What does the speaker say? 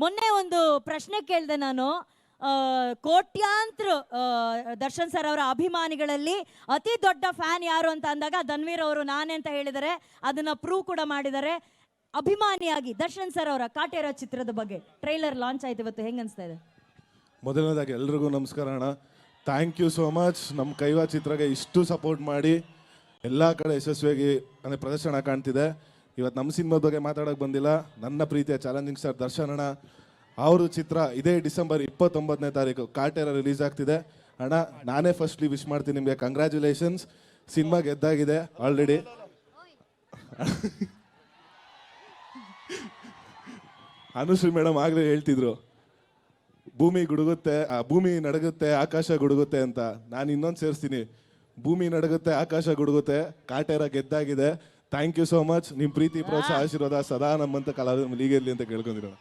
ಮೊನ್ನೆ ಒಂದು ಪ್ರಶ್ನೆ ಕೇಳಿದೆ ನಾನು. ಕೋಟ್ಯಾಂತರ ದರ್ಶನ್ ಸರ್ ಅವರ ಅಭಿಮಾನಿಗಳಲ್ಲಿ ಅತಿ ದೊಡ್ಡ ಫ್ಯಾನ್ ಯಾರು ಅಂತ ಅಂದಾಗ ಧನ್ವೀರ್ ಅವರು ನಾನೇ ಅಂತ ಹೇಳಿದರೆ ಅದನ್ನ ಪ್ರೂವ್ ಕೂಡ ಮಾಡಿದ್ದಾರೆ. ಅಭಿಮಾನಿಯಾಗಿ ದರ್ಶನ್ ಸರ್ ಅವರ ಕಾಟೇರ ಚಿತ್ರದ ಬಗ್ಗೆ ಟ್ರೈಲರ್ ಲಾಂಚ್ ಆಯ್ತು ಇವತ್ತು, ಹೆಂಗೆ ಅನ್ಸ್ತಾ ಇದೆ? ಮೊದಲನೇದಾಗಿ ಎಲ್ರಿಗೂ ನಮಸ್ಕಾರ ಅಣ್ಣ. ಥ್ಯಾಂಕ್ ಯು ಸೋ ಮಚ್ ನಮ್ಮ ಕೈವಾ ಚಿತ್ರಗೆ ಇಷ್ಟು ಸಪೋರ್ಟ್ ಮಾಡಿ, ಎಲ್ಲ ಕಡೆ ಯಶಸ್ವಿಯಾಗಿ, ಅಂದರೆ ಪ್ರದರ್ಶನ ಕಾಣ್ತಿದೆ. ಇವತ್ತು ನಮ್ಮ ಸಿನಿಮಾ ಬಗ್ಗೆ ಮಾತಾಡೋಕೆ ಬಂದಿಲ್ಲ. ನನ್ನ ಪ್ರೀತಿಯ ಚಾಲೆಂಜಿಂಗ್ ಸ್ಟಾರ್ ದರ್ಶನಣ್ಣ ಅವರು ಚಿತ್ರ ಇದೇ ಡಿಸೆಂಬರ್ ಇಪ್ಪತ್ತೊಂಬತ್ತನೇ ತಾರೀಕು ಕಾಟೇರ ರಿಲೀಸ್ ಆಗ್ತಿದೆ. ಅಣ್ಣ, ನಾನೇ ಫಸ್ಟ್ಲಿ ವಿಶ್ ಮಾಡ್ತೀನಿ ನಿಮಗೆ. ಕಂಗ್ರ್ಯಾಚುಲೇಷನ್ಸ್ ಸಿನಿಮಾ ಗೆದ್ದಾಗಿದೆ ಆಲ್ರೆಡಿ ಅನುಶ್ರೀ ಮೇಡಮ್ ಆಗಲೇ ಹೇಳ್ತಿದ್ರು. ಭೂಮಿ ಗುಡುಗುತ್ತೆ, ಆ, ಭೂಮಿ ನಡಗುತ್ತೆ, ಆಕಾಶ ಗುಡುಗುತ್ತೆ ಅಂತ. ನಾನು ಇನ್ನೊಂದು ಸೇರಿಸ್ತೀನಿ. ಭೂಮಿ ನಡಗುತ್ತೆ, ಆಕಾಶ ಗುಡುಗುತ್ತೆ, ಕಾಟೇರ ಗೆದ್ದಾಗಿದೆ. ಥ್ಯಾಂಕ್ ಯು ಸೋ ಮಚ್ ನಿಮ್ಮ ಪ್ರೀತಿ ಪ್ರೋತ್ಸಾಹ ಆಶೀರ್ವಾದ ಸದಾ ನಮ್ಮಂತ ಕಲಾವಿದ ಲೀಗಿರಲಿ ಅಂತ ಕೇಳ್ಕೊಂಡಿರೋಣ